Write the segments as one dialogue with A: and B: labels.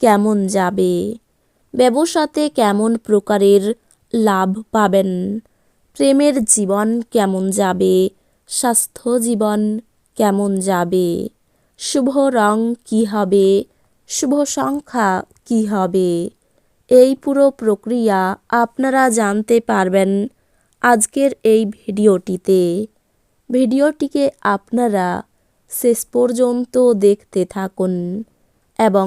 A: কেমন যাবে? ব্যবসাতে কেমন প্রকারের লাভ পাবেন? প্রেমের জীবন কেমন যাবে? স্বাস্থ্য জীবন কেমন যাবে? শুভ রং কী হবে? শুভ সংখ্যা কী হবে? এই পুরো প্রক্রিয়া আপনারা জানতে পারবেন আজকের এই ভিডিওটিতে। ভিডিওটিকে আপনারা শেষ পর্যন্ত দেখতে থাকুন এবং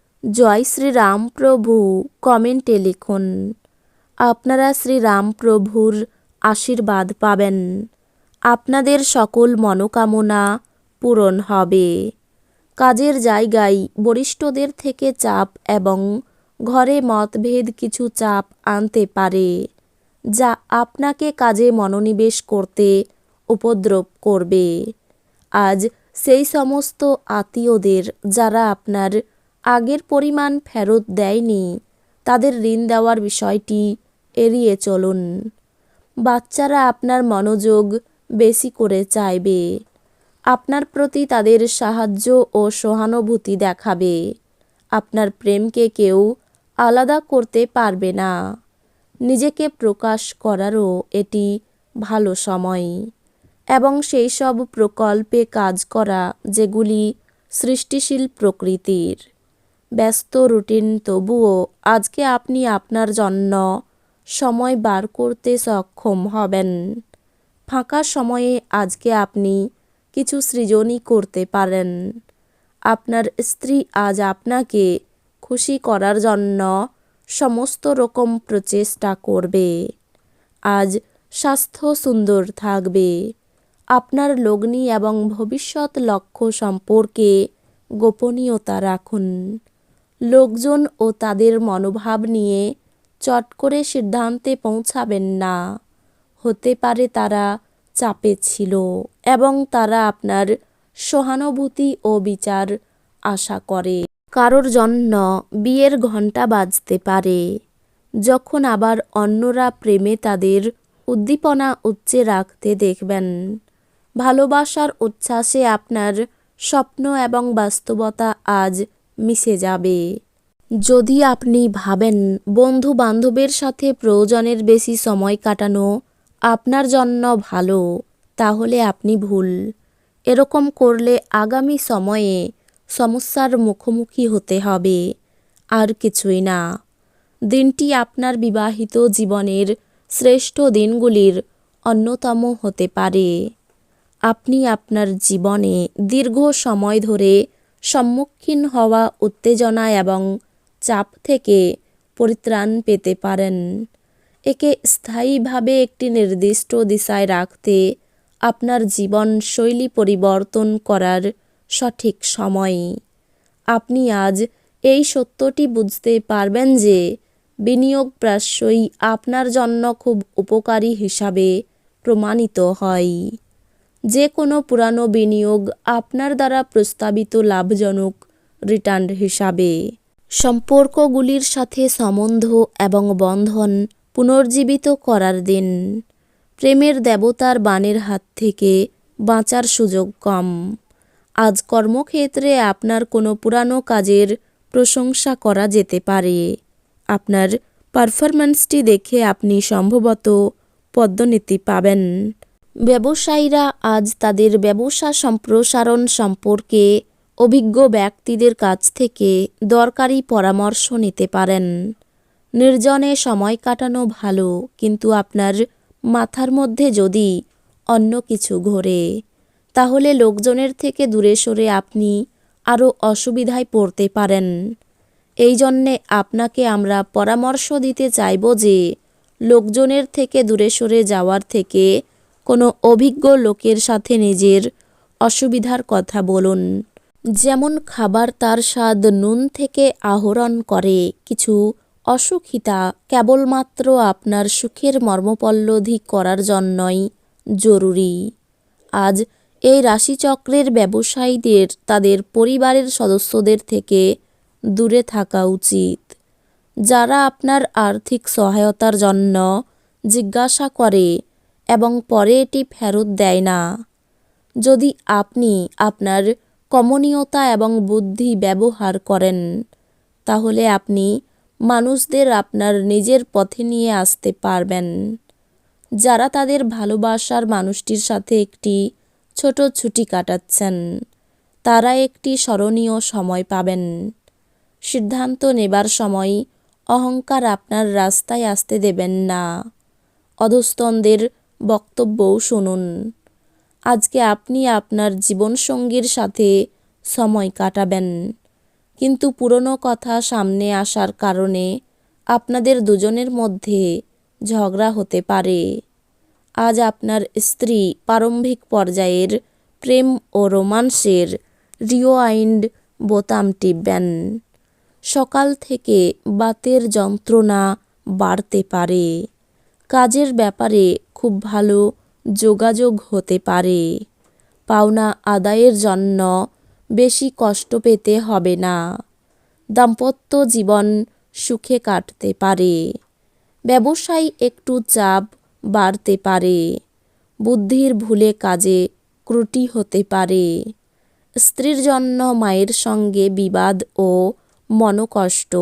A: জয় শ্রীরাম প্রভু কমেন্টে লিখুন। আপনারা শ্রীরাম প্রভুর আশীর্বাদ পাবেন। আপনাদের সকল মনোকামনা পূরণ হবে। কাজের জায়গায় বরিষ্ঠদের থেকে চাপ এবং ঘরে মতভেদ কিছু চাপ আনতে পারে, যা আপনাকে কাজে মনোনিবেশ করতে উপদ্রব করবে। আজ সেই সমস্ত আত্মীয়দের যারা আপনার আগের পরিমাণ ফেরত দেয়নি। তাদের ঋণ দেওয়ার বিষয়টি এড়িয়ে চলুন। বাচ্চারা আপনার মনোযোগ বেশি করে চাইবে। আপনার প্রতি তাদের সাহায্য ও সহানুভূতি দেখাবে। আপনার প্রেমকে কেউ আলাদা করতে পারবে না। নিজেকে প্রকাশ করারও এটি ভালো সময়। এবং সেই সব প্রকল্পে কাজ করা যেগুলি সৃষ্টিশীল প্রকৃতির। ব্যস্ত রুটিন, তবুও আজকে আপনি আপনার জন্য সময় বার করতে সক্ষম হবেন। ফাঁকা সময়ে আজকে আপনি কিছু সৃজনই করতে পারেন। আপনার স্ত্রী আজ আপনাকে খুশি করার জন্য সমস্ত রকম প্রচেষ্টা করবে। আজ স্বাস্থ্য সুন্দর থাকবে। আপনার লগ্নি এবং ভবিষ্যৎ লক্ষ্য সম্পর্কে গোপনীয়তা রাখুন। লোকজন ও তাদের মনোভাব নিয়ে চট করে সিদ্ধান্তে পৌঁছাবেন না। হতে পারে তারা চাপে ছিল এবং তারা আপনার সহানুভূতি ও বিচার আশা করে। কারোর জন্য বিয়ের ঘণ্টা বাজতে পারে। যখন আবার অন্যরা প্রেমে তাদের উদ্দীপনা উচ্চে রাখতে দেখবেন, ভালোবাসার উচ্ছ্বাসে আপনার স্বপ্ন এবং বাস্তবতা আজ মিশে যাবে। যদি আপনি ভাবেন বন্ধু বান্ধবের সাথে প্রয়োজনের বেশি সময় কাটানো আপনার জন্য ভালো, তাহলে আপনি ভুল। এরকম করলে আগামী সময়ে সমস্যার মুখোমুখি হতে হবে, আর কিছুই না। দিনটি আপনার বিবাহিত জীবনের শ্রেষ্ঠ দিনগুলির অন্যতম হতে পারে। আপনি আপনার জীবনে দীর্ঘ সময় ধরে সম্মুখীন হওয়া উত্তেজনা এবং চাপ থেকে পরিত্রাণ পেতে পারেন। একে স্থায়ীভাবে একটি নির্দিষ্ট দিশায় রাখতে আপনার জীবন শৈলী পরিবর্তন করার সঠিক সময়। আপনি আজ এই সত্যটি বুঝতে পারবেন যে বিনিয়োগ প্রায়শই আপনার জন্য খুব উপকারী হিসাবে প্রমাণিত হয়। যে কোনো পুরানো বিনিয়োগ আপনার দ্বারা প্রস্তাবিত লাভজনক রিটার্ন হিসাবে। সম্পর্কগুলির সাথে সম্বন্ধ এবং বন্ধন পুনর্জীবিত করার দিন। প্রেমের দেবতার বাণের হাত থেকে বাঁচার সুযোগ কম। আজ কর্মক্ষেত্রে আপনার কোনো পুরানো কাজের প্রশংসা করা যেতে পারে। আপনার পারফরম্যান্সটি দেখে আপনি সম্ভবত পদ্মনীতি পাবেন। ব্যবসায়ীরা আজ তাদের ব্যবসা সম্প্রসারণ সম্পর্কে অভিজ্ঞ ব্যক্তিদের কাছ থেকে দরকারি পরামর্শ নিতে পারেন। নির্জনে সময় কাটানো ভালো, কিন্তু আপনার মাথার মধ্যে যদি অন্য কিছু ঘোরে, তাহলে লোকজনের থেকে দূরে সরে আপনি আরও অসুবিধায় পড়তে পারেন। এই জন্যে আপনাকে আমরা পরামর্শ দিতে চাইব যে, লোকজনের থেকে দূরে সরে যাওয়ার থেকে কোনো অভিজ্ঞ লোকের সাথে নিজের অসুবিধার কথা বলুন। যেমন খাবার তার স্বাদ নুন থেকে আহরণ করে, কিছু অসুখিতা কেবলমাত্র আপনার সুখের মর্মপল্লধি করার জন্যই জরুরি। আজ এই রাশিচক্রের ব্যবসায়ীদের, তাদের পরিবারের সদস্যদের থেকে দূরে থাকা উচিত। যারা আপনার আর্থিক সহায়তার জন্য জিজ্ঞাসা করে এবং পরে এটি ফেরত দেয় না। যদি আপনি আপনার কমনীয়তা এবং বুদ্ধি ব্যবহার করেন, তাহলে আপনি মানুষদের আপনার নিজের পথে নিয়ে আসতে পারবেন। যারা তাদের ভালোবাসার মানুষটির সাথে একটি ছোট ছুটি কাটাচ্ছেন, তারা একটি স্মরণীয় সময় পাবেন। সিদ্ধান্ত নেবার সময় অহংকার আপনার রাস্তায় আসতে দেবেন না। অধস্তনদের বক্তব্যও শুনুন। আজকে আপনি আপনার জীবনসঙ্গীর সাথে সময় কাটাবেন। কিন্তু পুরনো কথা সামনে আসার কারণে আপনাদের দুজনের মধ্যে ঝগড়া হতে পারে। আজ আপনার স্ত্রী প্রারম্ভিক পর্যায়ের প্রেম ও রোমান্সের রিওয়াইন্ড বোতাম টিপবেন। সকাল থেকে বাতের যন্ত্রণা বাড়তে পারে। কাজের ব্যাপারে খুব ভালো যোগাযোগ হতে পারে। পাওনা আদায়ের জন্য বেশি কষ্ট পেতে হবে না। দাম্পত্য জীবন সুখে কাটতে পারে। ব্যবসায় একটু চাপ বাড়তে পারে। বুদ্ধির ভুলে কাজে ত্রুটি হতে পারে। স্ত্রীর জন্য মায়ের সঙ্গে বিবাদ ও মনকষ্ট।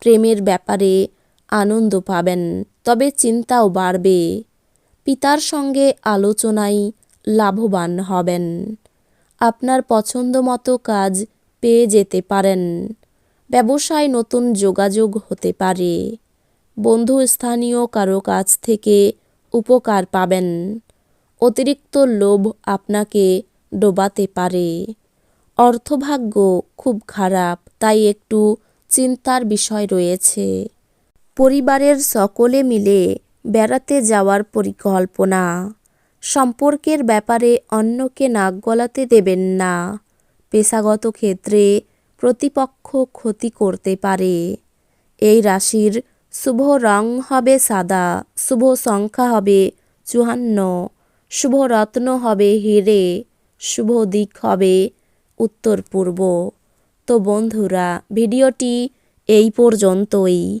A: প্রেমের ব্যাপারে আনন্দ পাবেন, তবে চিন্তাও বাড়বে। পিতার সঙ্গে আলোচনায় লাভবান হবেন। আপনার পছন্দ মতো কাজ পেয়ে যেতে পারেন। ব্যবসায় নতুন যোগাযোগ হতে পারে। বন্ধু স্থানীয় কারও কাছ থেকে উপকার পাবেন। অতিরিক্ত লোভ আপনাকে ডোবাতে পারে। অর্থভাগ্য খুব খারাপ, তাই একটু চিন্তার বিষয় রয়েছে। পরিবারের সকলে মিলে বেড়াতে যাওয়ার পরিকল্পনা। সম্পর্কের ব্যাপারে অন্যকে নাক গলাতে দেবেন না। পেশাগত ক্ষেত্রে প্রতিপক্ষ ক্ষতি করতে পারে। এই রাশির শুভ রং হবে সাদা, শুভ সংখ্যা হবে চুয়ান্ন, শুভ রত্ন হবে হিরে, শুভ দিক হবে উত্তর পূর্ব তো বন্ধুরা, ভিডিওটি এই পর্যন্তই।